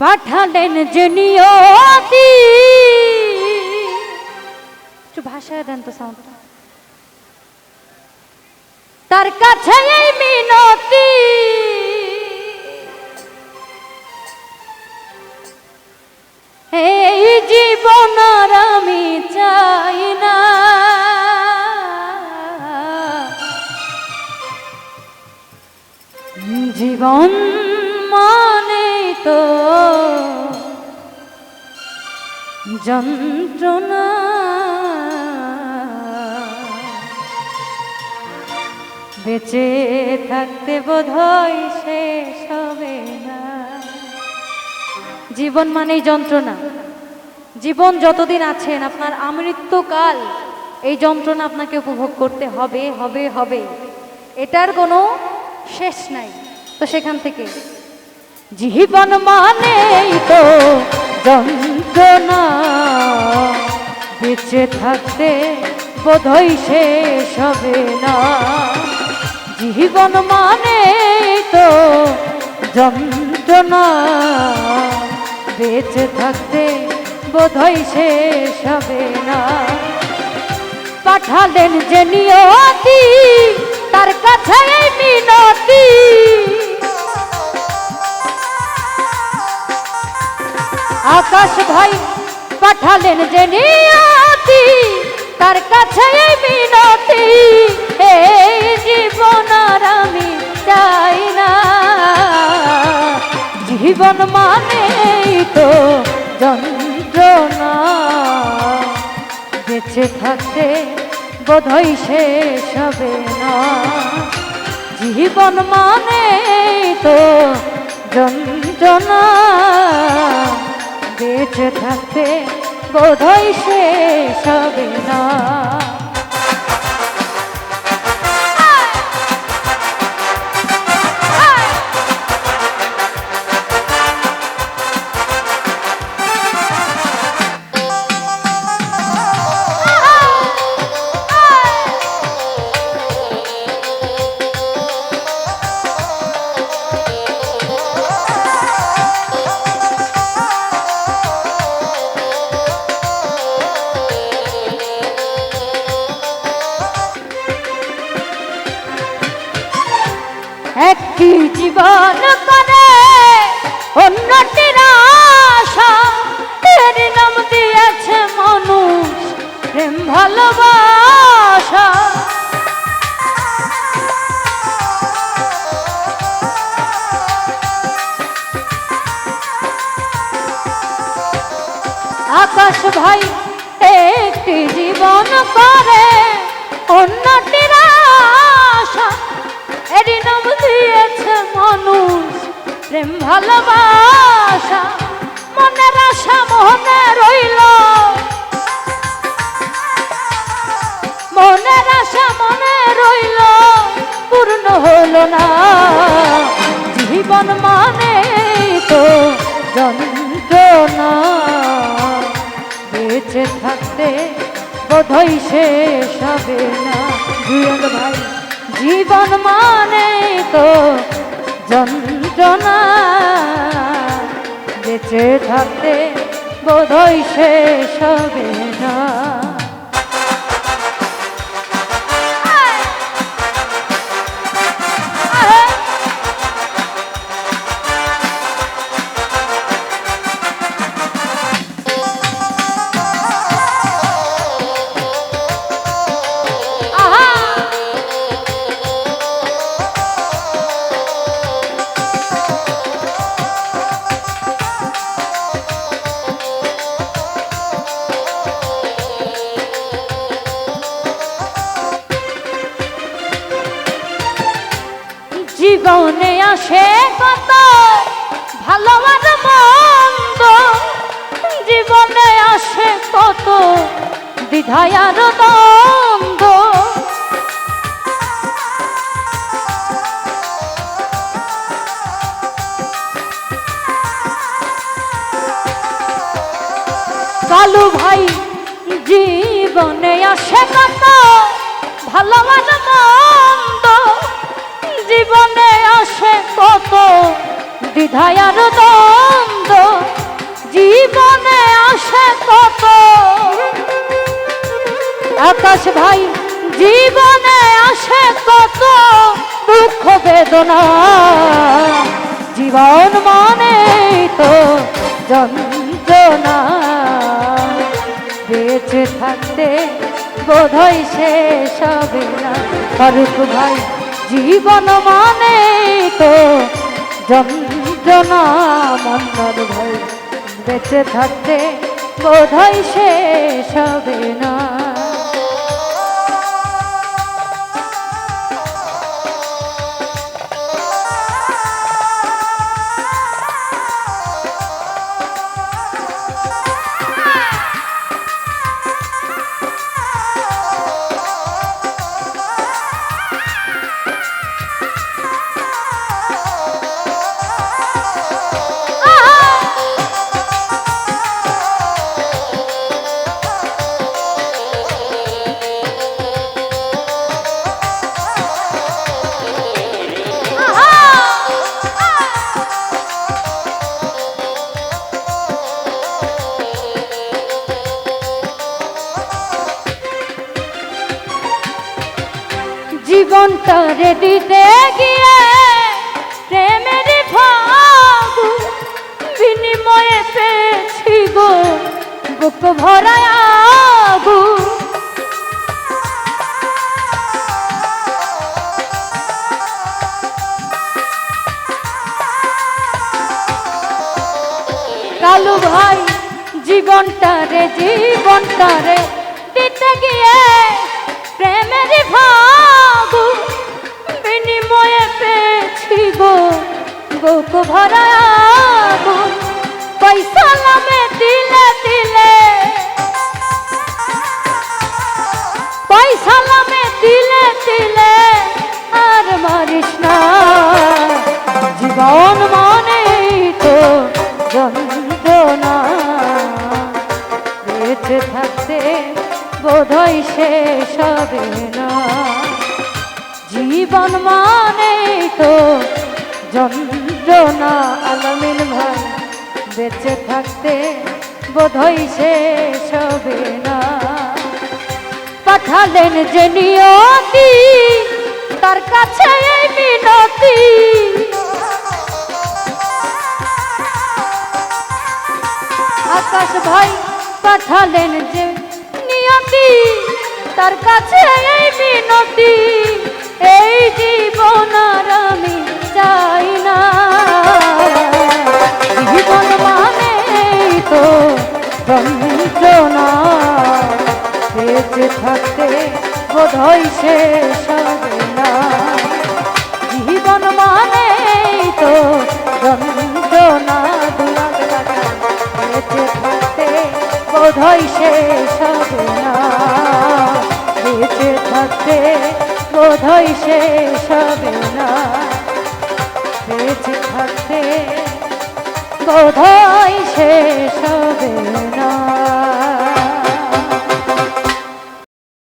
পাঠালেন যে একটু ভাষায় দেন তো তার কাছে এই মিনতি। এই জীবন আমি চাই না। জীবন মানে তো যন্ত্রণা। বেঁচে থাকতে বোধহয় শেষ হবে না। জীবন মানেই যন্ত্রণা। জীবন যতদিন আছেন, আপনার আমৃত্যকাল, এই যন্ত্রণা আপনাকে উপভোগ করতে হবে হবে হবে। এটার কোনো শেষ নাই। তো সেখান থেকে, জীবন মানেই তো যন্ত্রণা বেঁচে থাকতে বোধই শেষ হবে না। জীবন মানে তো যন্ত্রণা, বেঁচে থাকতে বোধহয় শেষ হবে না। পাঠালেন যে নিয়তি, তার কাছে মিনতি। আকাশ ভাই পাঠালেন যে নিয়তি, তার কাছে মিনতি। এই জীবন আর আমি চাই না। জীবন মানে তো যন্ত্রণা। বেঁচে থাকতে বোধহয় শেষ হবে না। জীবন মানে তো যন্ত্রণা। বেঁচে থাকতে বোধহয় শেষ হবে না। একটি জীবন করে। অন্যটির আশা, এর নাম দিয়েছে মানুষ। প্রেম, ভালোবাসা। আকাশ ভাই, একটি জীবন করে। অন্যটির আশা নাম দিয়েছে মানুষ। প্রেম, ভালোবাসা, মনের আশা, মনে রইল। মনের আশা, মনে রইল, পূর্ণ হলো না। জীবন মানে তো যন্ত্রণা। বেঁচে থাকতে বোধহয় শেষ হবে না। ভাই। জীবন মানে তো যন্ত্রণা। বেঁচে থাকতে বোধহয় শেষ হবে না। জীবনে আসে কত ভালো মন্দ। জীবনে আসে কত দ্বিধায় আর দ্বন্দ্ব। কালু ভাই, জীবনে আসে কত ভালো মন্দ। জীবনে আসে কত বিধায়ার দ্বন্দ্ব। জীবনে আসে কত। আকাশ ভাই, জীবনে আসে কত দুঃখ বেদনা। জীবন মানে তো যন্ত্রণা। বেঁচে থাকতে বোধ হয় শেষ সবে না। ফারুক ভাই জীবন মানে তো যন্ত্রণা মন্নর ভাই বেঁচে থাকতে বোধহয় শেষ হবে না। জীবনটা দিতে গিয়ে প্রেমের ভাগু বিনিময়ে পেয়েছি গো, বুক ভরায় আগু। কালু ভাই, জীবনটা রে জীবনটা রে, দিতে গিয়ে প্রেমের ভাগু গোপ ভরা পয়সা নামে দিলে দিলে পয়সা নামে দিলে দিলে আর মারিস না জীবন মানে তো যন্ত্রণা বেঁচে থাকতে বোধহয় শেষ হবে না জীবন মানে তো যন্ত্রণা আলমিন ভাই, বেঁচে থাকতে বোধহয় শেষ হবে না। পাঠালেন যে নিয়তি, তার কাছে এই মিনতি। আকাশ ভাই, পাঠালেন যে নিয়তি, তার কাছে এই মিনতি। এই জীবন আর আমি চাই না। যন্ত্রণা বেঁচে থাকতে বোধহয় শেষ না। জীবন মানে তো লাগা বেঁচে থাকতে বোধহয় শেষ বেঁচে থাকতে শেষ না। বেঁচে থাকতে বোধহয় শেষ হবে না।